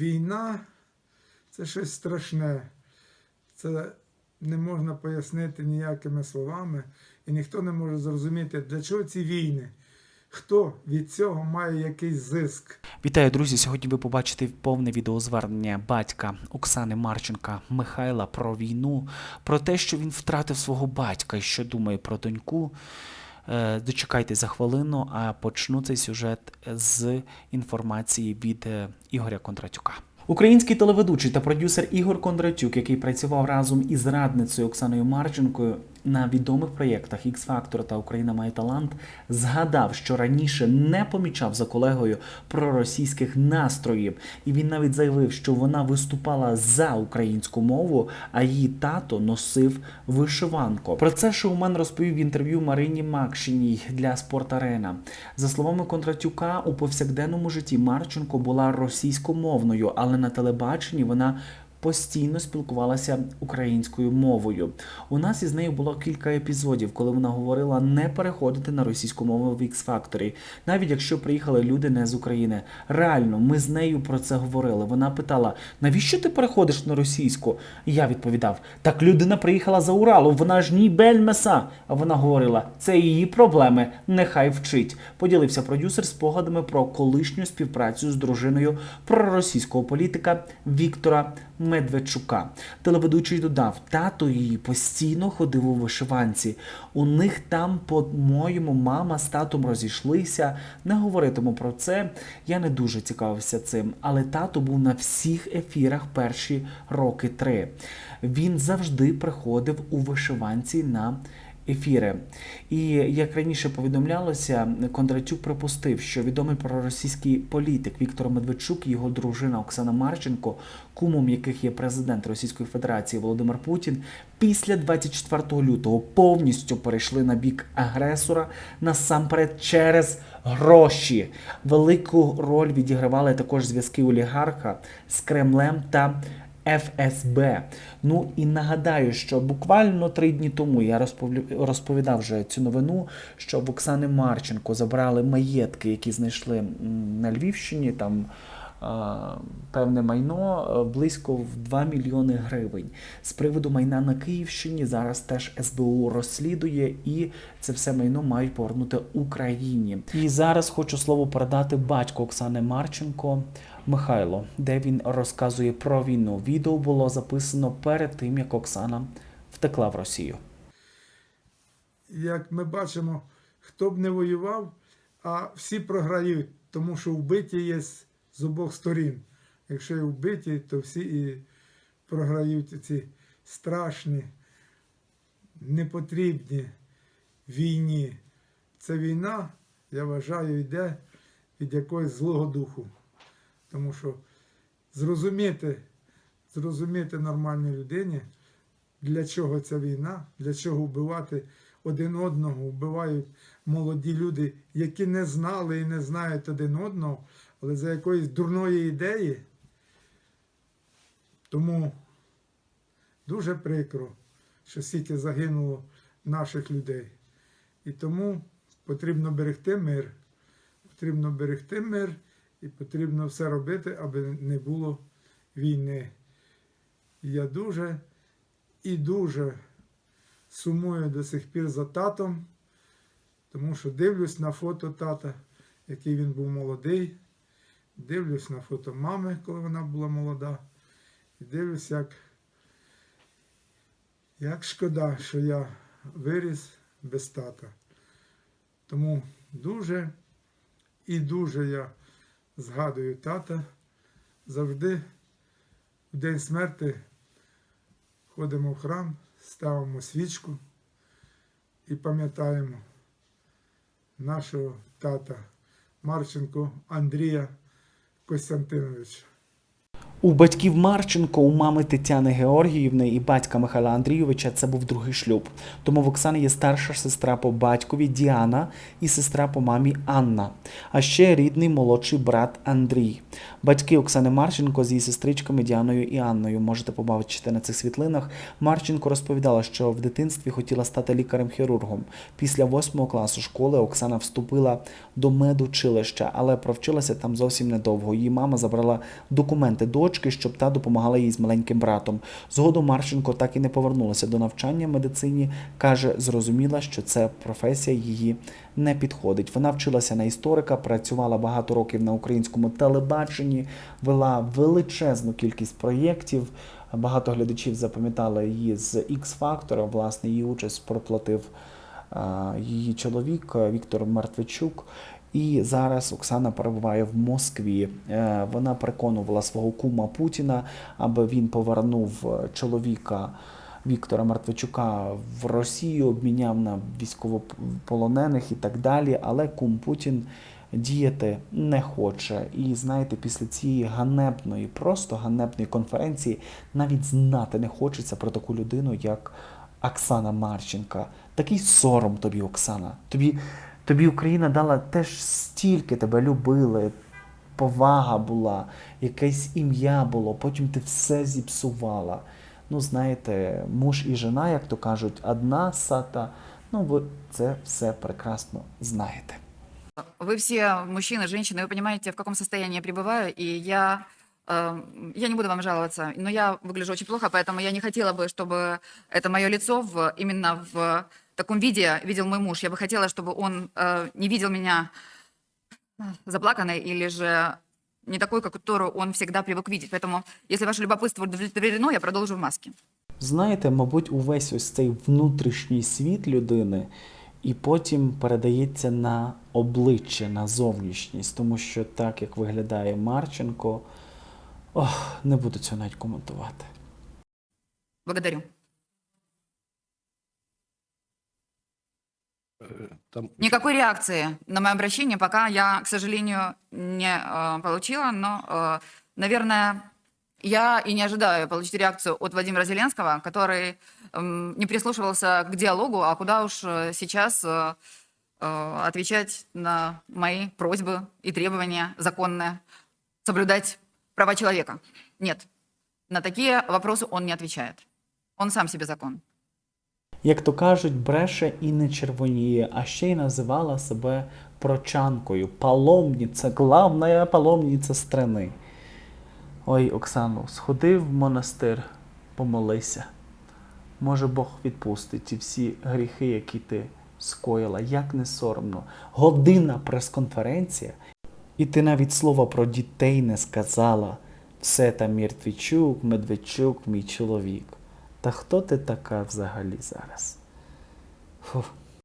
війна це щось страшне. Це не можна пояснити ніякими словами, і ніхто не може зрозуміти, для чого ці війни, хто від цього має якийсь зиск. Вітаю, друзі! Сьогодні ви побачите повне відеозвернення батька Оксани Марченка Михайла про війну, про те, що він втратив свого батька і що думає про доньку. Е, Дочекайте за хвилину, а почну цей сюжет з інформації від е, Ігоря Кондратюка. Український телеведучий та продюсер Ігор Кондратюк, який працював разом із радницею Оксаною Марченкою на відомих проєктах X Factor та Україна має талант, згадав, що раніше не помічав за колегою проросійських настроїв, і він навіть заявив, що вона виступала за українську мову, а її тато носив вишиванку. Про це шоумен розповів в інтерв'ю Марині Макшиній для Спортарена. За словами Кондратюка, у повсякденному житті Марченко була російськомовною, але на телебаченні вона постійно спілкувалася українською мовою. У нас із нею було кілька епізодів, коли вона говорила не переходити на російську мову в X Factory, навіть якщо приїхали люди не з України. Реально, ми з нею про це говорили. Вона питала: навіщо ти переходиш на російську? І я відповідав: так людина приїхала за Уралу, вона ж ні бельмеса. А вона говорила: це її проблеми, нехай вчить. Поділився продюсер спогадами про колишню співпрацю з дружиною проросійського політика Віктора Медведчука. Телеведучий додав, тато її постійно ходив у вишиванці. У них там, по-моєму, мама з татом розійшлися. Не говоритиму про це. Я не дуже цікавився цим. Але тато був на всіх ефірах перші роки три. Він завжди приходив у вишиванці на ефіри. І як раніше повідомлялося, Кондратюк припустив, що відомий проросійський політик Віктор Медведчук і його дружина Оксана Марченко, кумом яких є президент Російської Федерації Володимир Путін, після 24 лютого повністю перейшли на бік агресора насамперед через гроші. Велику роль відігравали також зв'язки олігарха з Кремлем та ФСБ. Ну і нагадаю, що буквально три дні тому я розповідав вже цю новину, що в Оксани Марченко забрали маєтки, які знайшли на Львівщині. Там певне майно е, близько в 2 мільйони гривень. З приводу майна на Київщині зараз теж СБУ розслідує, і це все майно мають повернути Україні. І зараз хочу слово передати батьку Оксани Марченко. Михайло, де він розказує про війну. Відео було записано перед тим, як Оксана втекла в Росію. Як ми бачимо, хто б не воював, а всі програють, тому що вбиті є з обох сторін. Якщо є вбиті, то всі і програють ці страшні, непотрібні війні. Ця війна, я вважаю, йде від якогось злого духу. Тому що зрозуміти, зрозуміти нормальній людині, для чого ця війна, для чого вбивати один одного, вбивають молоді люди, які не знали і не знають один одного, але за якоїсь дурної ідеї. Тому дуже прикро, що стільки загинуло наших людей. І тому потрібно берегти мир. Потрібно берегти мир і потрібно все робити, аби не було війни. Я дуже і дуже сумую до сих пір за татом, тому що дивлюсь на фото тата, який він був молодий. Дивлюсь на фото мами, коли вона була молода. І дивлюсь, як, як шкода, що я виріс без тата. Тому дуже і дуже я згадую тата. Завжди в день смерти ходимо в храм, ставимо свічку і пам'ятаємо нашого тата Марченко Андрія Костянтиновича. У батьків Марченко, у мами Тетяни Георгіївни і батька Михайла Андрійовича це був другий шлюб. Тому в Оксани є старша сестра по батькові Діана і сестра по мамі Анна, а ще рідний молодший брат Андрій. Батьки Оксани Марченко з її сестричками Діаною і Анною. Можете побачити на цих світлинах. Марченко розповідала, що в дитинстві хотіла стати лікарем-хірургом. Після восьмого класу школи Оксана вступила до медучилища, але провчилася там зовсім недовго. Її мама забрала документи дочки, щоб та допомагала їй з маленьким братом. Згодом Марченко так і не повернулася до навчання в медицині. каже, зрозуміла, що ця професія її не підходить. Вона вчилася на історика, працювала багато років на українському телебаченні, вела величезну кількість проєктів. Багато глядачів запам'ятали її з X-Factor. Власне, її участь проплатив її чоловік Віктор Мартвичук. І зараз Оксана перебуває в Москві. Е, Вона переконувала свого кума Путіна, аби він повернув е, чоловіка Віктора Мартвичука в Росію, обміняв на військовополонених і так далі. Але кум Путін діяти не хоче. І знаєте, після цієї ганебної, просто ганебної конференції навіть знати не хочеться про таку людину, як Оксана Марченка. Такий сором тобі, Оксана. Тобі, тобі Україна дала теж стільки тебе любили, повага була, якесь ім'я було, потім ти все зіпсувала. Ну, знаєте, муж і жена, як то кажуть, одна сата. Ну, ви це все прекрасно знаєте. Вы все мужчины, женщины, вы понимаете, в каком состоянии я пребываю, и я, э, я не буду вам жаловаться, но я выгляжу очень плохо, поэтому я не хотела бы, чтобы это мое лицо в, именно в таком виде видел мой муж. Я бы хотела, чтобы он э, не видел меня заплаканной или же не такой, как которую он всегда привык видеть. Поэтому, если ваше любопытство удовлетворено, я продолжу в маске. Знаєте, мабуть, увесь ось цей внутрішній світ людини і потім передається на обличчя, на зовнішність, тому що так, як виглядає Марченко, ох, не буду цього навіть коментувати. Благодарю. Там Никакой реакции на мое обращение пока я, к сожалению, не э, получила, но, э, наверное, я и не ожидаю получить реакцию от Владимира Зеленского, который м, не прислушивался к диалогу, а куда уж э, сейчас э, э, отвечать на мои просьбы и требования законные, соблюдать права человека. Нет, на такие вопросы он не отвечает. Он сам себе закон. Як то кажуть, бреше і не червоніє, а ще й називала себе прочанкою, паломниця, главная паломниця страни. Ой, Оксано, сходи в монастир, помолися. Може, Бог відпустить ті всі гріхи, які ти скоїла, як не соромно. Година прес-конференція, і ти навіть слова про дітей не сказала. Все там Міртвічук, Медведчук, мій чоловік. Та хто ти така взагалі зараз? Фух.